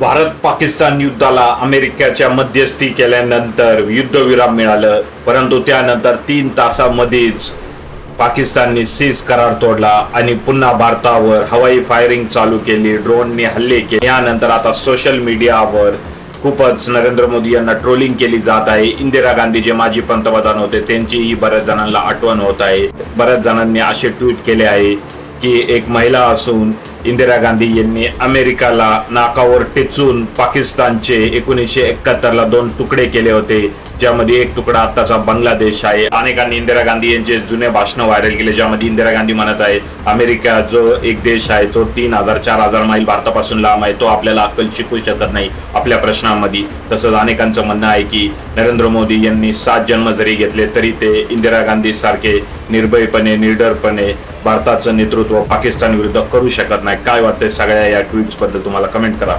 भारत पाकिस्तान युद्धाला अमेरिकेच्या मध्यस्थी केल्यानंतर युद्धविराम मिळालं. परंतु त्यानंतर तीन तासामध्येच पाकिस्तानने सीज करार तोडला आणि पुन्हा भारतावर हवाई फायरिंग चालू केली. ड्रोनने हल्ले केले. यानंतर आता सोशल मीडियावर खूपच नरेंद्र मोदी यांना ट्रोलिंग केली जात आहे. इंदिरा गांधी जे माजी पंतप्रधान होते त्यांचीही बऱ्याच जणांना आठवण होत आहे. बऱ्याच जणांनी असे ट्विट केले आहे की एक महिला असून इंदिरा गांधी यांनी अमेरिकाला नाकावर टेचून पाकिस्तानचे एकोणीसशे एकाहत्तरला दोन तुकडे केले होते. ज्यामध्ये एक तुकडा आत्ताचा बांगलादेश आहे. अनेकांनी इंदिरा गांधी यांचे जुने भाषण व्हायरल केले ज्यामध्ये इंदिरा गांधी म्हणत आहे अमेरिका जो एक देश आहे तो तीन हजार चार हजार माईल भारतापासून लांब आहे. तो आपल्याला अक्कल शिकू शकत नाही आपल्या प्रश्नामध्ये. तसंच अनेकांचं म्हणणं आहे की नरेंद्र मोदी यांनी सात जन्म जरी घेतले तरी ते इंदिरा गांधी सारखे निर्भयपणे निडरपणे भारताचं नेतृत्व पाकिस्तान विरुद्ध करू शकत नाही. काय वाटतंय सगळ्या या ट्विट्सबद्दल तुम्हाला? कमेंट करा.